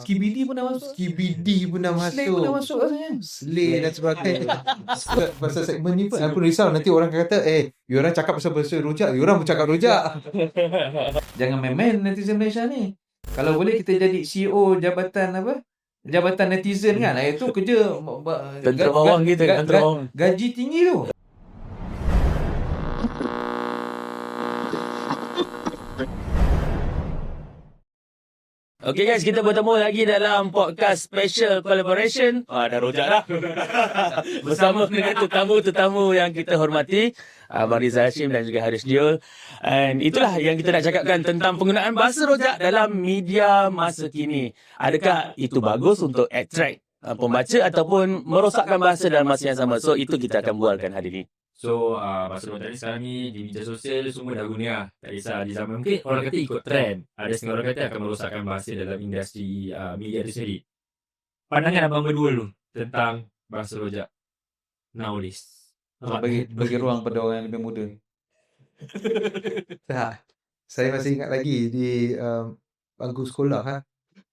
Skibidi pun dah masuk. Skibidi pun dah Slay pun dah masuk. masuk rasanya. Slay dan sebagainya. Pasal segmen ni pun aku risau nanti orang akan kata, eh, you orang cakap pasal bahasa rojak, you orang pun cakap rojak. Jangan main-main netizen Malaysia ni. Kalau boleh kita jadi CEO jabatan apa? Jabatan netizen kan. Ah, Itu kerja Tentera bawah kita, tentera bawah. Gaji tinggi tu. Okay guys, kita bertemu lagi dalam podcast special collaboration. Ah, dah rojak dah. Bersama dengan tetamu-tetamu yang kita hormati. Abang Rizal Hashim dan juga Haris Diol. And itulah yang kita nak cakapkan tentang penggunaan bahasa rojak dalam media masa kini. Adakah itu bagus untuk attract uh, pembaca ataupun merosakkan bahasa dalam masa yang sama? So, itu kita akan bualkan hari ini. So uh, bahasa rojak ni sekarang ni di media sosial semua dah guna lah. Tak kisah di zaman mungkin orang kata ikut trend. Ada setengah orang kata akan merosakkan bahasa dalam industri uh, media itu sendiri. Pandangan abang berdua dulu tentang bahasa rojak nowadays. Ah, Bagi bagi ruang pada orang yang lebih muda. Tak. Saya masih ingat lagi di um, bangku sekolah kan.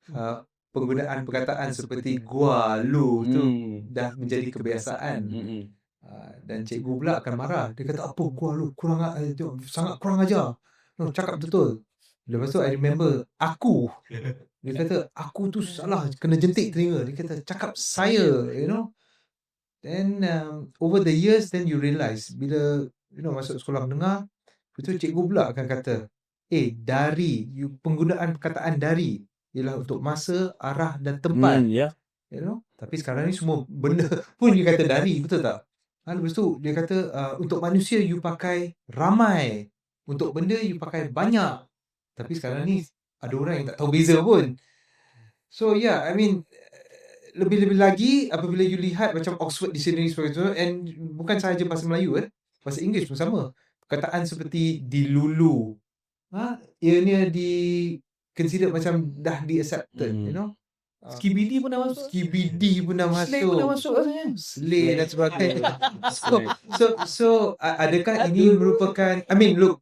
Uh, penggunaan perkataan seperti gua, lu tu Hmm. dah menjadi kebiasaan. Hmm. Uh, dan cikgu pula akan marah. Dia kata, apa gua lu? Kurang, tu, sangat kurang ajar. No, cakap betul. Lepas tu, I remember, aku. Dia kata, aku tu salah. Kena jentik telinga. Dia kata, cakap saya, you know. Then, um, over the years, then you realise, bila, you know, masuk sekolah menengah, itu cikgu pula akan kata, eh, dari, you, penggunaan perkataan dari, ialah untuk masa, arah dan tempat. Hmm, ya. You know? Tapi sekarang ni semua benda pun dia kata dari, betul tak? Ha, lepas tu dia kata uh, untuk manusia you pakai ramai. Untuk benda you pakai banyak. Tapi sekarang ni ada orang yang tak tahu beza pun. So yeah, I mean lebih-lebih lagi apabila you lihat macam Oxford Dictionary seperti itu and bukan sahaja bahasa Melayu eh, bahasa Inggeris pun sama. Perkataan seperti dilulu. Ha, ianya di consider macam dah di accepted, Hmm. you know. Ah, Skibidi pun dah masuk. Skibidi pun dah masuk. Slay pun dah masuk rasanya. Slay dan sebagainya. So, so, so adakah ini merupakan, I mean, look,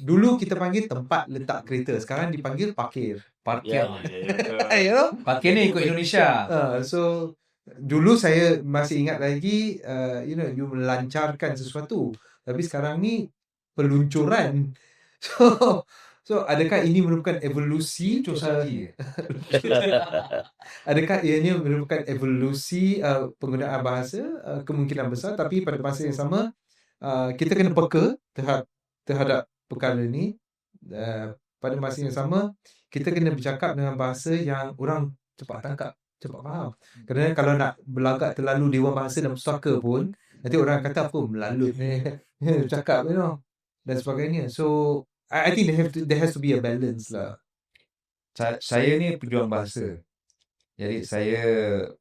dulu kita panggil tempat letak kereta. Sekarang dipanggil parkir. Parkir. Ya. you know? Parkir ni ikut Indonesia. Uh, so, dulu saya masih ingat lagi, uh, you know, you melancarkan sesuatu. Tapi sekarang ni peluncuran. So, so adakah ini merupakan evolusi? Lagi. Adakah ianya merupakan evolusi uh, penggunaan bahasa? Uh, kemungkinan besar. Tapi pada masa yang sama uh, kita kena peka terhadap terhadap perkara ini. Uh, pada masa yang sama kita kena bercakap dengan bahasa yang orang cepat tangkap cepat faham. Kerana kalau nak berlagak terlalu dewan bahasa dan pustaka pun nanti orang kata apa melalut ni cakap you know dan sebagainya. So I, I think there have to, there has to be a balance lah Sa- Saya ni pejuang bahasa. Jadi saya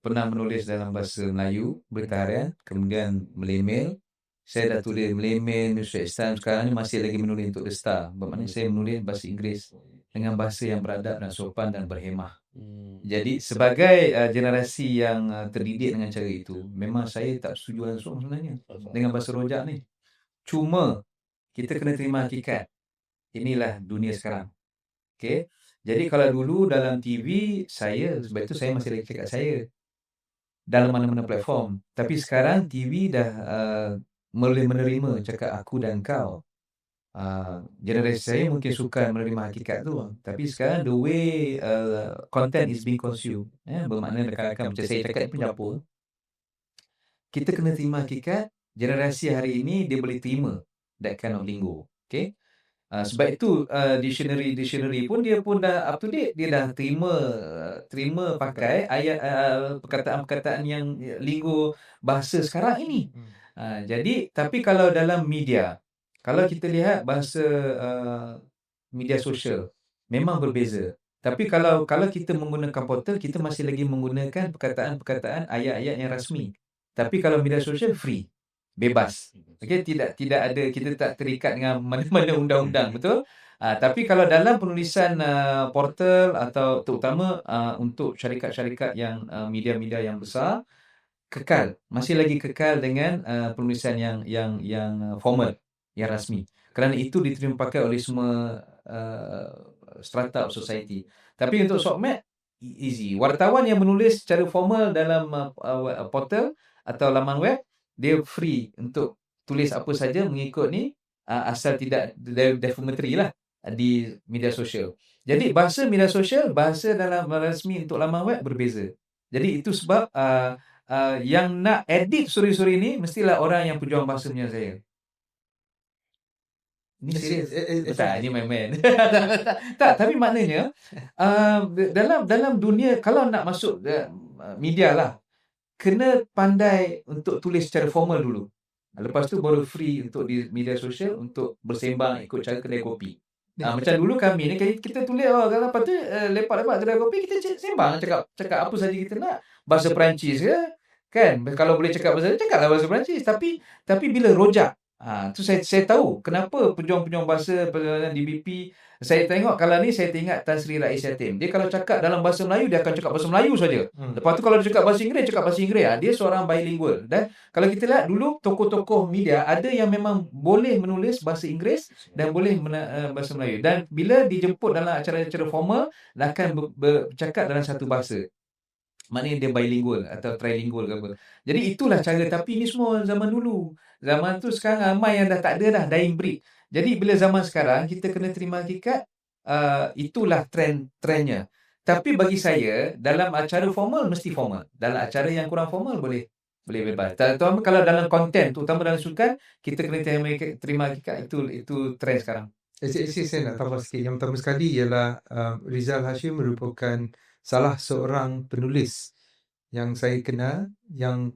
pernah menulis dalam bahasa Melayu, berita harian, kemudian melemel. Saya dah tulis melemel, Newsweek Times, sekarang ni masih lagi menulis untuk The Star. Bermakna saya menulis bahasa Inggeris dengan bahasa yang beradab dan sopan dan berhemah. Hmm. Jadi sebagai uh, generasi yang uh, terdidik dengan cara itu, memang saya tak setuju langsung sebenarnya dengan bahasa rojak ni. Cuma kita kena terima hakikat. Inilah dunia sekarang. Okey. Jadi kalau dulu dalam TV saya sebab itu saya masih lagi cakap saya dalam mana-mana platform. Tapi sekarang TV dah uh, menerima cakap aku dan kau. Uh, generasi saya mungkin suka menerima hakikat tu. Tapi sekarang the way uh, content is being consumed. Eh, bermakna rakan-rakan macam saya cakap ni pencampur. Kita kena terima hakikat generasi hari ini dia boleh terima that kind of lingo. Okay. Uh, sebab itu uh, dictionary dictionary pun dia pun dah up to date dia dah terima uh, terima pakai ayat uh, perkataan-perkataan yang lingo bahasa sekarang ini. Uh, jadi tapi kalau dalam media kalau kita lihat bahasa uh, media sosial memang berbeza. Tapi kalau kalau kita menggunakan portal kita masih lagi menggunakan perkataan-perkataan ayat-ayat yang rasmi. Tapi kalau media sosial free, bebas. Okey, tidak tidak ada kita tak terikat dengan mana-mana undang-undang, betul? Uh, tapi kalau dalam penulisan uh, portal atau terutama uh, untuk syarikat-syarikat yang uh, media-media yang besar kekal, masih lagi kekal dengan uh, penulisan yang yang yang formal, yang rasmi. Kerana itu diterima pakai oleh semua uh, strata of society. Tapi untuk sokmed easy. Wartawan yang menulis secara formal dalam uh, uh, portal atau laman web, dia free untuk tulis apa saja mengikut ni uh, asal tidak de- defamatory lah di media sosial. Jadi bahasa media sosial, bahasa dalam rasmi untuk laman web berbeza. Jadi itu sebab uh, uh, yang nak edit story-story ni mestilah orang yang pejuang bahasa macam saya. Ni serius. Eh, eh, Tak, ni main-main. tak, tak, tapi maknanya uh, dalam dalam dunia kalau nak masuk uh, media lah, kena pandai untuk tulis secara formal dulu. Lepas tu baru free untuk di media sosial untuk bersembang ikut cara kedai kopi. Ah, macam dulu kami ni kita, tulis oh, kalau lepas tu uh, lepak-lepak kedai kopi kita sembang. Cakap cakap apa saja kita nak. Bahasa Perancis ke? Kan? Kalau boleh cakap bahasa cakaplah bahasa Perancis. Tapi tapi bila rojak ah tu saya saya tahu kenapa pejuang-pejuang bahasa perjalanan DBP saya tengok kalau ni saya teringat Tan Sri Rais Yatim dia kalau cakap dalam bahasa Melayu dia akan cakap bahasa Melayu saja Hmm. Lepas tu kalau dia cakap bahasa Inggeris, cakap bahasa Inggeris. Ah, dia seorang bilingual. Dan kalau kita lihat dulu tokoh-tokoh media ada yang memang boleh menulis bahasa Inggeris dan boleh mena- uh, bahasa Melayu. Dan bila dijemput dalam acara-acara formal, dia akan ber- bercakap dalam satu bahasa. Maknanya dia bilingual atau trilingual ke apa. Jadi itulah cara. Tapi ini semua zaman dulu. Zaman tu sekarang ramai yang dah tak ada dah. Dying breed. Jadi bila zaman sekarang, kita kena terima hakikat. Uh, itulah trend trendnya. Tapi bagi saya dalam acara formal mesti formal. Dalam acara yang kurang formal boleh boleh bebas. Terutama kalau dalam konten, terutama dalam sukan, kita kena terima, terima hakikat itu itu trend sekarang. Actually saya nak tambah sikit. Yang pertama sekali ialah uh, Rizal Hashim merupakan salah seorang penulis yang saya kenal yang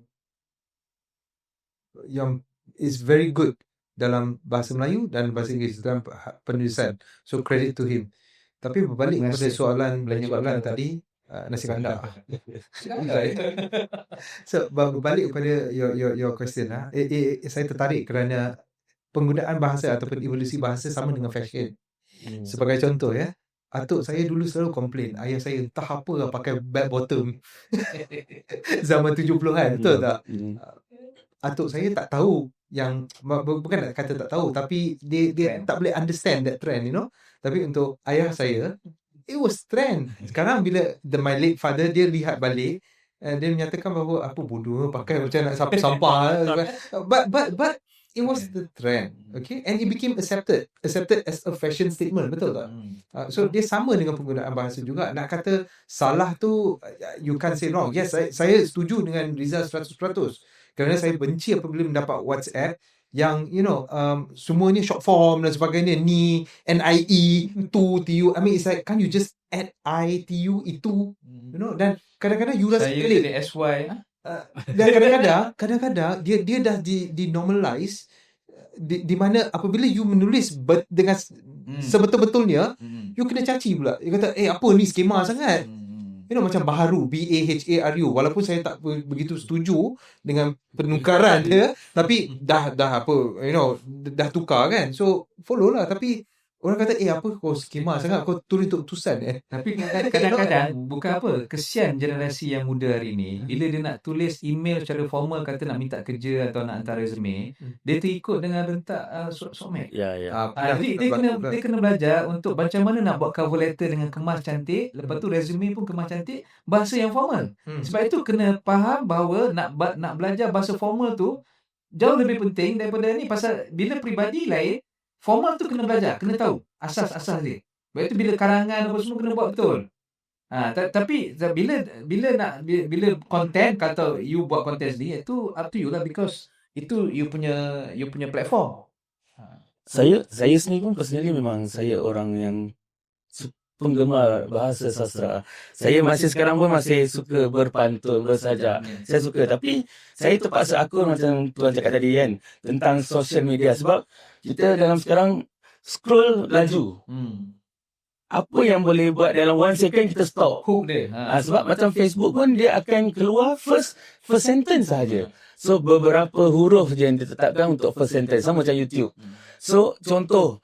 yang is very good dalam bahasa Melayu dan bahasa Inggeris dalam ha- penulisan. So credit to him. Tapi berbalik kepada soalan Belanja soalan tadi uh, nasi kandar. Silakan. So ber- berbalik kepada your your your question lah. Eh, eh, eh, saya tertarik kerana penggunaan bahasa ataupun evolusi bahasa sama dengan fashion. Sebagai contoh ya, atuk saya dulu selalu komplain, ayah saya entah apa lah pakai bell bottom zaman 70-an, betul tak? Hmm. Atuk saya tak tahu yang bu- bu- bukan nak kata tak tahu tapi dia dia Trend. tak boleh understand that trend you know. Tapi untuk ayah saya it was trend. Sekarang bila the my late father dia lihat balik uh, dia menyatakan bahawa apa bodoh pakai macam nak sampah-sampah but but but it was the trend okay and it became accepted accepted as a fashion statement betul tak Hmm. Uh, so dia sama dengan penggunaan bahasa juga. Nak kata salah tu uh, you can't say wrong. Yes, saya, saya setuju dengan Rizal 100%. Kerana saya benci apabila mendapat WhatsApp yang you know um, semuanya short form dan sebagainya ni NIE tu TU I mean it's like can you just add I TU itu you know dan kadang-kadang you rasa Saya pelik jadi SY. dan kadang-kadang kadang-kadang dia dia dah di di normalize di, di mana apabila you menulis ber, dengan Hmm. sebetul-betulnya Hmm. You kena caci pula. Dia kata, eh apa ni skema sangat. Hmm. You know macam baharu, B-A-H-A-R-U. Walaupun saya tak be- begitu setuju dengan penukaran dia. Tapi dah dah apa, you know, dah tukar kan. So, follow lah. Tapi orang kata, eh apa kau skema sangat. Kau tulis untuk tulisan eh. Tapi kadang- kadang-kadang bukan apa, kesian generasi yang muda hari ni bila dia nak tulis email secara formal kata nak minta kerja atau nak hantar resume, Hmm. dia terikut dengan rentak uh, somek. Ya, ya. Ah, jadi dia kena dia kena belajar untuk macam mana nak buat cover letter dengan kemas cantik, lepas tu resume pun kemas cantik, bahasa yang formal. Hmm. Sebab itu kena faham bahawa nak nak belajar bahasa formal tu jauh lebih penting daripada ni pasal bila peribadi lain, formal tu kena belajar, kena tahu asas-asas dia. Sebab itu bila karangan apa semua kena buat betul. Ha, ta- tapi ta- bila bila nak bila, bila content kata you buat content sendiri itu up to you lah because itu you punya you punya platform. Ha. Saya saya sendiri pun personally memang saya orang yang penggemar bahasa sastra. Saya masih sekarang pun masih suka berpantun, bersajak. Saya suka tapi saya terpaksa akur macam tuan cakap tadi kan tentang social media sebab kita dalam sekarang scroll laju. Hmm. Apa yang boleh buat dalam one second kita stop. Hook dia. Ha, sebab macam Facebook pun dia akan keluar first first sentence sahaja. So beberapa huruf je yang ditetapkan untuk first sentence sama macam YouTube. So contoh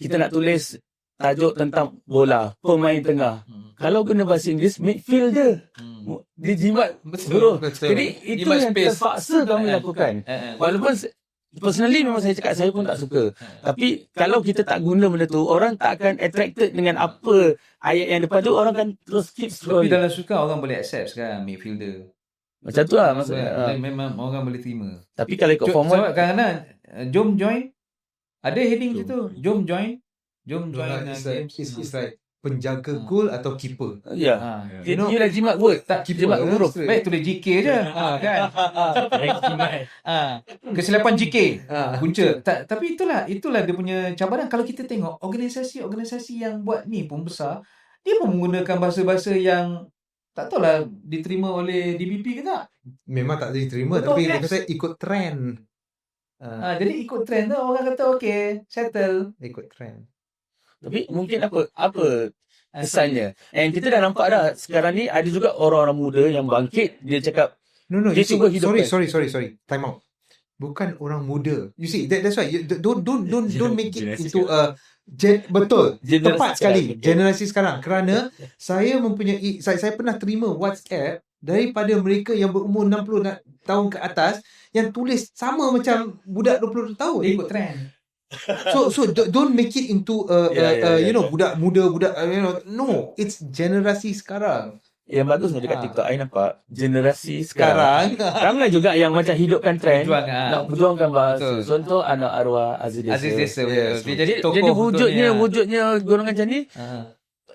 kita nak tulis tajuk tentang bola, pemain tengah. Hmm. Kalau guna bahasa Inggeris midfielder. Hmm. Dia jimat huruf. Jadi itu Jimat yang space. terpaksa kami Eh, eh. lakukan. Eh. Walaupun personally memang saya cakap saya pun tak suka. Tapi kalau kita tak guna benda tu, orang tak akan attracted dengan apa ayat yang depan tu, orang akan terus keep Tapi scrolling. dalam sukan orang boleh accept sekarang midfielder. Macam tu lah maksudnya. Memang orang boleh terima. Tapi kalau ikut Jom, format, sebab kadang-kadang uh, jom join ada heading macam tu. Jom join. Jom join Join uh, is like, like penjaga Hmm. gol atau keeper. ya. Ha. You, You know- you dah jimat word. Tak Jimat keeper, huruf. straight. Baik tulis GK je. ha, kan. ha. Kesilapan GK. Ah, Punca. Tak, tapi itulah itulah dia punya cabaran kalau kita tengok organisasi-organisasi yang buat ni pun besar, dia pun menggunakan bahasa-bahasa yang tak tahulah diterima oleh DBP ke tak. memang tak diterima Betul, tapi kan? dia kata ikut trend. Ah, Ha, jadi ikut trend tu orang kata okay, settle. ikut trend. Tapi mungkin apa apa kesannya. And kita dah nampak dah sekarang ni ada juga orang-orang muda yang bangkit dia cakap No, no. Dia you see, cuba hidupkan. sorry, sorry, sorry, sorry. Time out. Bukan orang muda. You see, that, that's why. You, don't, don't, don't, don't make it into a gen, betul. Generasi Tepat sekarang. sekali. Generasi sekarang. Kerana saya mempunyai, saya, saya pernah terima WhatsApp daripada mereka yang berumur 60 na- tahun ke atas yang tulis sama macam budak 20 tahun. Dia ikut trend. So so don't make it into a, Yeah, a, yeah, yeah, you know yeah. budak muda budak uh, you know no it's generasi sekarang. yang bagusnya dekat Ha. TikTok I nampak generasi sekarang ramai juga yang macam hidupkan trend Berjuang, ah. nak perjuangkan bahasa. Betul. Contoh anak arwah Aziz Desa. Aziz Desa Yes. betul. Dia jadi tokoh Jadi wujudnya betulnya. wujudnya golongan macam ni Ha.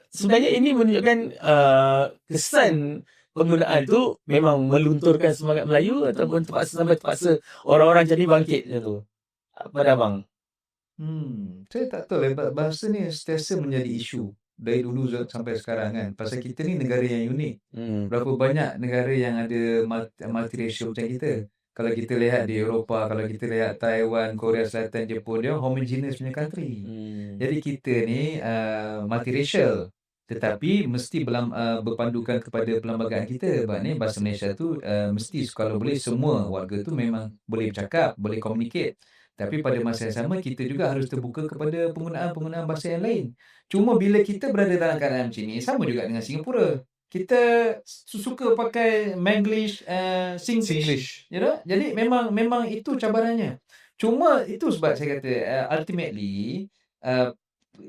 sebenarnya ini menunjukkan uh, kesan penggunaan tu memang melunturkan semangat Melayu ataupun terpaksa sampai terpaksa orang-orang ni bangkit macam tu. Pada abang. Hmm, saya tak tahu lah bahasa ni sentiasa menjadi isu dari dulu sampai sekarang kan. Pasal kita ni negara yang unik. Hmm. Berapa banyak negara yang ada multi- multiracial macam kita. Kalau kita lihat di Eropah, kalau kita lihat Taiwan, Korea Selatan, Jepun, dia homogeneous punya country. Hmm. Jadi kita ni uh, multiracial. Tetapi mesti belam, uh, berpandukan kepada perlembagaan kita. Sebab ni bahasa Malaysia tu uh, mesti kalau boleh semua warga tu memang boleh bercakap, boleh communicate. Tapi pada masa yang sama kita juga harus terbuka kepada penggunaan-penggunaan bahasa yang lain. Cuma bila kita berada dalam keadaan macam ni, sama juga dengan Singapura. Kita su- suka pakai Manglish, uh, Singlish. Singlish. You know? Jadi memang memang itu cabarannya. Cuma itu sebab saya kata uh, ultimately uh,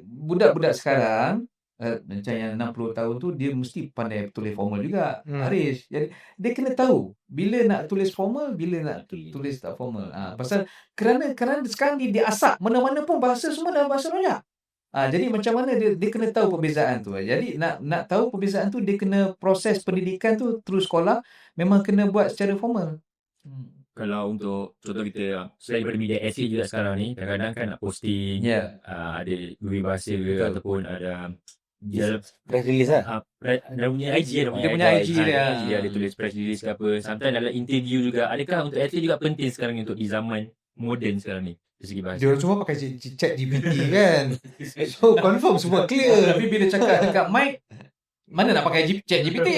budak-budak sekarang uh, macam yang 60 tahun tu dia mesti pandai tulis formal juga. Hmm. Haris. Jadi dia kena tahu bila nak tulis formal, bila nak tu- tulis tak formal. Ah pasal kerana kerana sekarang ni dia asak mana-mana pun bahasa semua dalam bahasa rojak. Ah jadi macam mana dia dia kena tahu perbezaan tu. Jadi nak nak tahu perbezaan tu dia kena proses pendidikan tu terus sekolah memang kena buat secara formal. Hmm. Kalau untuk contoh kita selain daripada media essay juga sekarang ni kadang-kadang kan nak posting Ya. uh, ada dua bahasa ke Betul. ataupun ada dia Press release lah. uh, pre- dia punya IG dia Dia punya IG dia. IG dia ada tulis press release ke apa sometimes dalam interview juga adakah untuk atlet juga penting sekarang ni untuk di zaman moden sekarang ni dari segi bahasa Dia orang semua pakai chat GPT kan. So confirm semua clear. Tapi bila cakap dekat mic mana nak pakai chat GPT?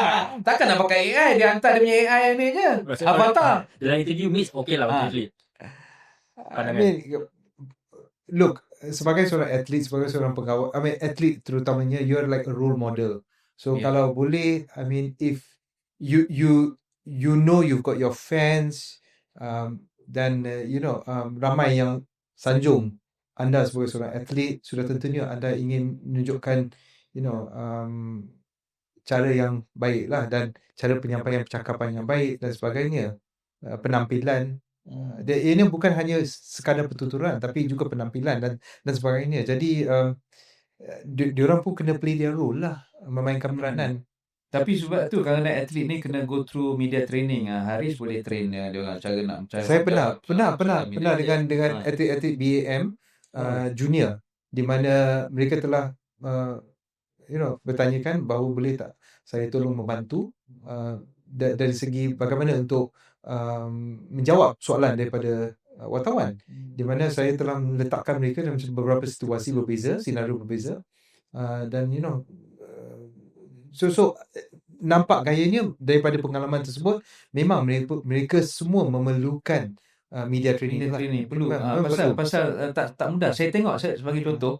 Takkan nak pakai AI. Dia hantar dia punya AI ni je. Rasa- Avatar. dalam interview mix okey lah Ah. untuk atlet I mean, look, sebagai seorang atlet, sebagai seorang pegawai, I mean atlet terutamanya, you're like a role model. So Yeah. kalau boleh, I mean, if you you you know you've got your fans, um, dan uh, you know um, ramai yang sanjung anda sebagai seorang atlet, sudah tentunya anda ingin menunjukkan, you know, um, cara yang baik lah dan cara penyampaian percakapan yang baik dan sebagainya, uh, penampilan Uh, dia ini bukan hanya sekadar pertuturan tapi juga penampilan dan dan sebagainya. Jadi um, di, diorang pun kena play their role lah memainkan Hmm. peranan. Tapi sebab tu kerana atlet ni kena go through media training. Ah, Haris boleh train dia dia orang cara nak cara Saya pernah pernah cara pernah pernah dengan dengan Ah. atlet-atlet BAM uh, junior di mana mereka telah uh, you know bertanyakan bahawa boleh tak saya tolong membantu uh, da- dari segi bagaimana untuk um, menjawab soalan daripada uh, wartawan di mana saya telah meletakkan mereka dalam beberapa situasi berbeza, senario berbeza uh, dan you know uh, so so uh, nampak gayanya daripada pengalaman tersebut memang mereka mereka semua memerlukan uh, media training Media lah. training perlu. Ah, memang pasal perlu. pasal uh, tak tak mudah. Saya tengok saya sebagai contoh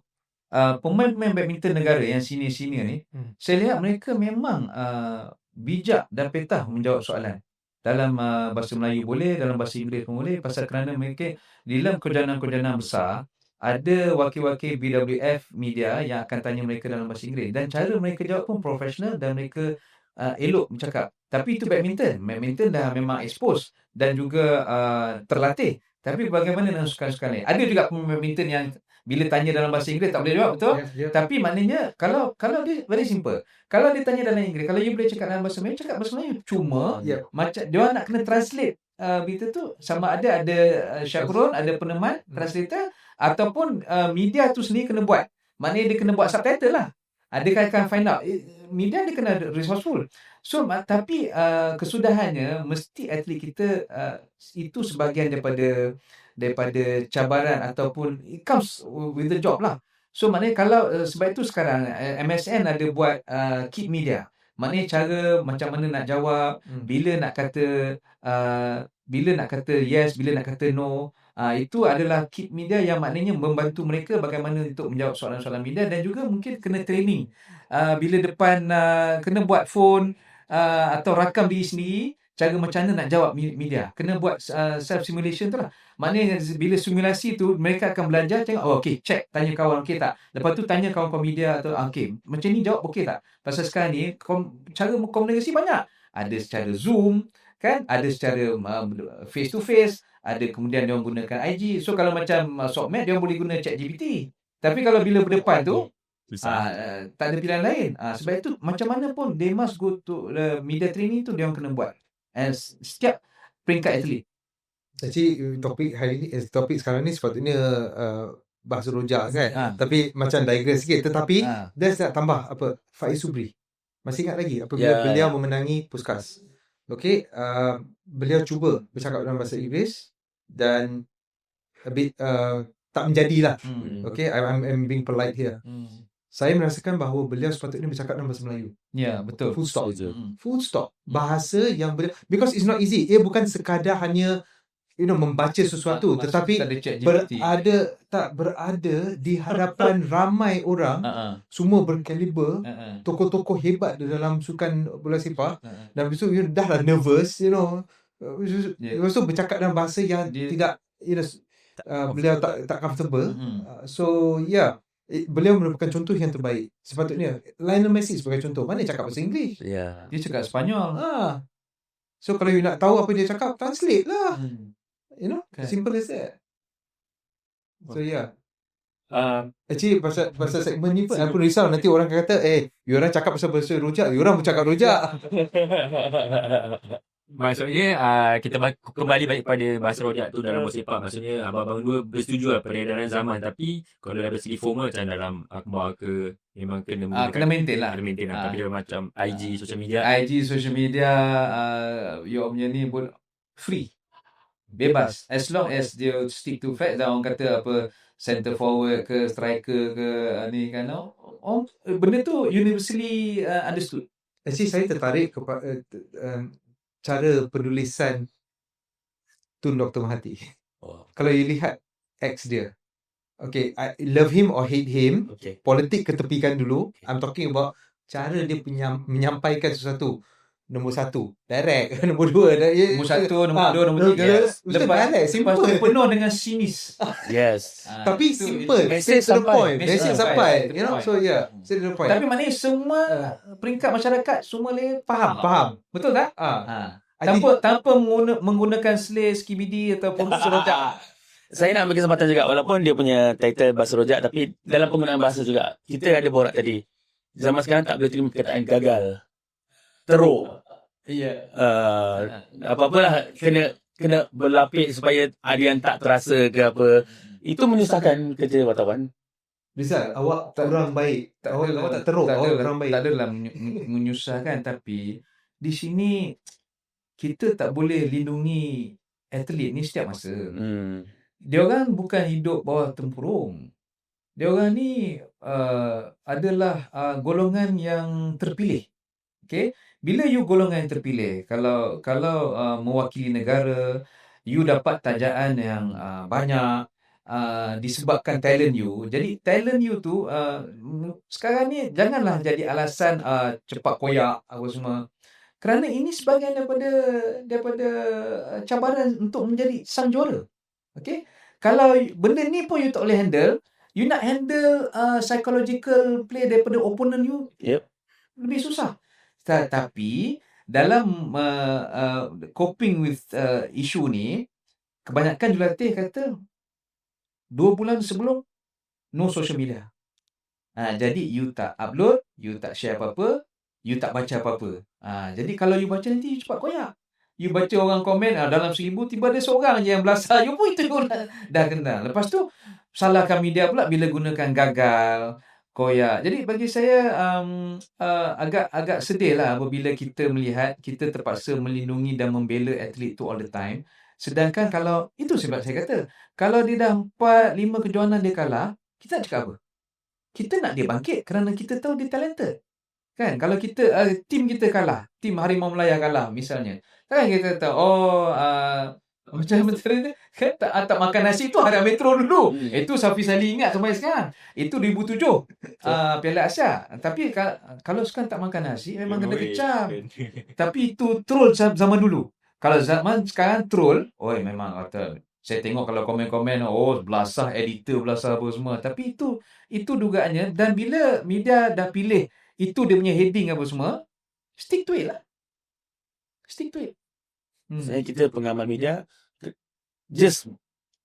uh, pemain-pemain badminton negara yang senior-senior ni, Hmm. saya lihat mereka memang uh, bijak dan petah menjawab soalan. Dalam uh, bahasa Melayu boleh, dalam bahasa Inggeris pun boleh pasal kerana mereka di dalam kejohanan-kejohanan besar ada wakil-wakil BWF media yang akan tanya mereka dalam bahasa Inggeris dan cara mereka jawab pun profesional dan mereka uh, elok bercakap. Tapi itu badminton. Badminton dah memang expose dan juga uh, terlatih. Tapi bagaimana dengan sukan-sukan lain? Ada juga pemain badminton yang bila tanya dalam bahasa Inggeris tak boleh jawab, betul? Yes, yes. Tapi maknanya kalau kalau dia very simple. Kalau dia tanya dalam Inggeris, kalau you boleh cakap dalam bahasa Melayu, cakap bahasa Melayu. Cuma Ya. macam dia nak kena translate uh, berita tu sama ada ada uh, chaperone, ada peneman, Hmm. translator ataupun uh, media tu sendiri kena buat. Maknanya dia kena buat subtitle lah. Adakah akan find out Eh, media dia kena resourceful. So tapi uh, kesudahannya mesti atlet kita uh, itu sebahagian daripada daripada cabaran ataupun it comes with the job lah. So maknanya kalau uh, sebab itu sekarang uh, MSN ada buat uh, keep media. Maknanya cara macam mana nak jawab, Hmm. bila nak kata uh, bila nak kata yes, bila nak kata no. Uh, itu adalah keep media yang maknanya membantu mereka bagaimana untuk menjawab soalan-soalan media dan juga mungkin kena training. Uh, bila depan uh, kena buat phone uh, atau rakam diri sendiri cara macam mana nak jawab media. Kena buat uh, self simulation tu lah. Maknanya bila simulasi tu mereka akan belajar tengok oh okey check tanya kawan okey tak. Lepas tu tanya kawan-kawan media atau ah, okey macam ni jawab okey tak. Pasal sekarang ni kom, cara komunikasi banyak. Ada secara Zoom kan, ada secara uh, face to face, ada kemudian dia gunakan IG. So kalau macam uh, Sokmed dia boleh guna ChatGPT. Tapi kalau bila berdepan tu Susah. Ah, uh, tak ada pilihan lain. Ah, sebab itu macam mana pun they must go to the media training tu dia orang kena buat. And s- setiap peringkat atlet. Actually topik hari ni eh, topik sekarang ni sepatutnya uh, bahasa rojak kan. Ah. Tapi macam digress sikit tetapi Ah. Dia nak tambah apa Faiz Subri. Masih ingat lagi apabila Ya, beliau memenangi Puskas. Okey, uh, beliau cuba bercakap dalam bahasa Inggeris dan a bit uh, tak menjadilah. Hmm. Okey, I'm, I'm being polite here. Hmm. Saya merasakan bahawa beliau sepatutnya bercakap dalam bahasa Melayu. Ya, betul. Full stop. Setuju. Hmm. Full stop. Bahasa yang ber, because it's not easy. Ia bukan sekadar hanya you know membaca sesuatu Masuk tetapi berada tak berada di hadapan ramai orang ah. semua berkaliber ah. tokoh-tokoh hebat di dalam sukan bola sepak ah. dan lepas tu you dah lah nervous you know Yeah. lepas tu bercakap dalam bahasa yang Dia- tidak you know uh, beliau tak tak comfortable Hmm. uh, so yeah beliau merupakan contoh yang terbaik. sepatutnya Lionel Messi sebagai contoh. Mana cakap bahasa Inggeris? Ya. Dia cakap Sepanyol. ah so kalau you nak tahu apa dia cakap translate lah. Hmm. you know Kan. simple as that. So yeah Uh, Actually pasal pasal segmen ni pun aku risau nanti orang akan kata eh you orang cakap pasal bahasa rojak you orang bercakap rojak Maksudnya uh, kita ba- kembali balik pada bahasa rojak tu dalam bola sepak. Maksudnya abang-abang dua bersetuju lah peredaran zaman. Tapi kalau dari segi formal macam dalam akhbar ke memang kena Ah, kena maintain lah. Kena maintain lah. Ah. Tapi dia macam IG, social media. IG, social media, uh, you punya ni pun free. Bebas. As long as dia stick to facts dan orang kata apa center forward ke striker ke uh, ni kan. Oh, oh, benda tu universally uh, understood. Actually saya tertarik kepada uh, uh, cara penulisan Tun Dr. Mahathir. Oh, Kalau you lihat X dia. Okay, I love him or hate him, okay. politik ketepikan dulu. I'm talking about cara dia penyam, menyampaikan sesuatu. Nombor satu, direct. nombor dua, Nombor satu, nombor Ah, dua, nombor tiga. Lepas, direct, lepas simple. tu penuh dengan sinis. Yes. Ah, Tapi itu- simple, Message to the sampai. point. Message Message sampai. You know, so yeah, straight to the point. Tapi maknanya semua peringkat masyarakat semua le faham. Faham. Betul tak? Ah, Ha. Tanpa tanpa mengguna, menggunakan slay skibidi ataupun serojak. Saya nak bagi kesempatan juga walaupun dia punya title bahasa rojak tapi dalam penggunaan bahasa juga. Kita ada borak tadi. Zaman sekarang tak boleh terima perkataan gagal. Teruk. Ya. Uh, apa-apalah kena kena berlapis supaya ada yang tak terasa ke apa. Itu menyusahkan kerja wartawan. Rizal, awak kurang baik. Tak awak, awak tak teruk. tak awak kurang baik. Tak adalah menyu- menyu- menyusahkan tapi di sini kita tak boleh lindungi atlet ni setiap masa. Hmm. Dia orang bukan hidup bawah tempurung. Dia orang ni uh, adalah uh, golongan yang terpilih. Okay? Bila you golongan yang terpilih, kalau kalau uh, mewakili negara, you dapat tajaan yang uh, banyak uh, disebabkan talent you. Jadi talent you tu uh, sekarang ni janganlah jadi alasan uh, cepat koyak apa semua. Kerana ini sebahagian daripada daripada uh, cabaran untuk menjadi sang juara. Okey? Kalau benda ni pun you tak boleh handle, you nak handle uh, psychological play daripada opponent you Yep. lebih susah. Tetapi dalam uh, uh, coping with uh, isu ni, kebanyakan jurulatih kata dua bulan sebelum no social media. Ha, jadi you tak upload, you tak share apa-apa, you tak baca apa-apa. Ha, jadi kalau you baca nanti you cepat koyak. You baca orang komen ah, dalam seribu tiba ada seorang je yang belasah. You pun itu dah, dah kenal. Lepas tu salahkan media pula bila gunakan gagal, koyak. Jadi bagi saya um, uh, agak agak sedih lah apabila kita melihat kita terpaksa melindungi dan membela atlet tu all the time. Sedangkan kalau itu sebab saya kata kalau dia dah 4 5 kejohanan dia kalah, kita nak cakap apa? Kita nak dia bangkit kerana kita tahu dia talented. Kan? Kalau kita uh, tim kita kalah, tim Harimau Melaya kalah misalnya. Kan kita tahu oh uh, macam menteri ni kan tak, tak makan nasi tu Harian Metro dulu. Hmm. Itu Safi Salih ingat sampai sekarang. Itu 2007 uh, Piala Asia. Tapi ka- kalau sekarang tak makan nasi memang kena kecam. Tapi itu troll za- zaman dulu. Kalau zaman sekarang troll, oi memang kata saya tengok kalau komen-komen oh belasah editor belasah apa semua. Tapi itu itu dugaannya dan bila media dah pilih itu dia punya heading apa semua, stick to it lah. Stick to it. Hmm. Saya kita pengamal media just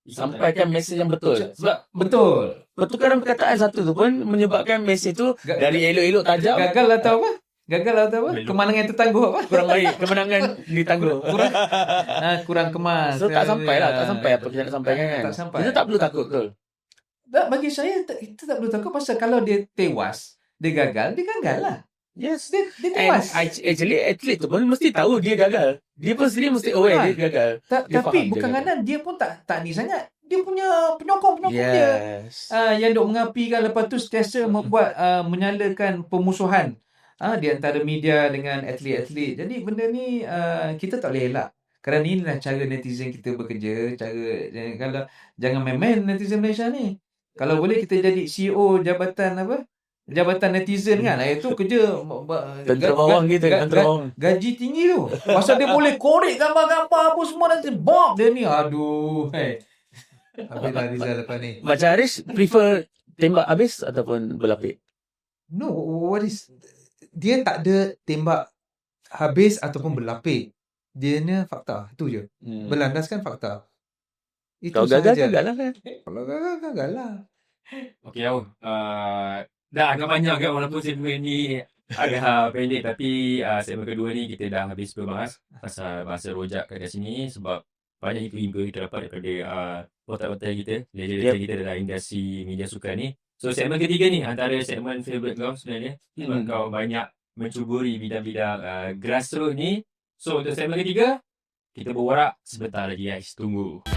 sampaikan mesej yang betul. Sebab Betul. pertukaran perkataan satu tu pun menyebabkan mesej tu Ga- dari elok-elok tajam Gagal atau apa? Gagal atau apa? Belum. Kemenangan tertangguh apa? kurang baik kemenangan ditangguh. kurang ha, kurang kemas. So tak sampai lah, tak sampai apa kita nak sampaikan kan. Tak sampai. Kita tak perlu takut betul. Tak, bagi saya kita tak perlu takut pasal kalau dia tewas, dia gagal, dia gagal lah. Yes. Dia, dia And tewas. act- actually atlet tu pun mesti tahu dia gagal. Dia pun sendiri mesti aware dia gagal. Ta- dia tapi bukan kadang dia pun tak tak ni sangat. Dia punya penyokong-penyokong dia. Yes. Ah, yang duk mengapikan lepas tu sentiasa membuat uh, menyalakan pemusuhan ah, di antara media dengan atlet-atlet. Jadi benda ni uh, kita tak boleh elak. Kerana inilah cara netizen kita bekerja, cara jangan, kalau jangan main-main netizen Malaysia ni. Kalau boleh kita jadi CEO jabatan apa? Jabatan netizen kan. Itu kerja Tentera bawang kita, tentera ga- bawang. gaji tinggi tu. Pasal dia boleh korek gambar-gambar apa semua nanti bob dia ni. Aduh. Hey. Habislah Rizal lepas ni. Macam Haris prefer tembak habis ataupun berlapik? No, what is... Dia tak ada tembak habis ataupun berlapik. Dia ni fakta. Itu je. Hmm. Berlandaskan fakta. Itu Kalau gagal gagal lah kan. Kalau gagal, gagal lah. Okey tau. Uh, dah agak banyak agak walaupun segmen ni agak uh, pendek tapi uh, segmen kedua ni kita dah habis berbahas pasal bahasa rojak kat sini sebab banyak info-info kita dapat daripada uh, otak-otak kita, legend-legend kita dalam industri media sukan ni. So segmen ketiga ni antara segmen favourite kau sebenarnya sebab Hmm. kau banyak mencuburi bidang-bidang uh, grassroots ni. So untuk segmen ketiga kita berwarak sebentar lagi guys. Tunggu.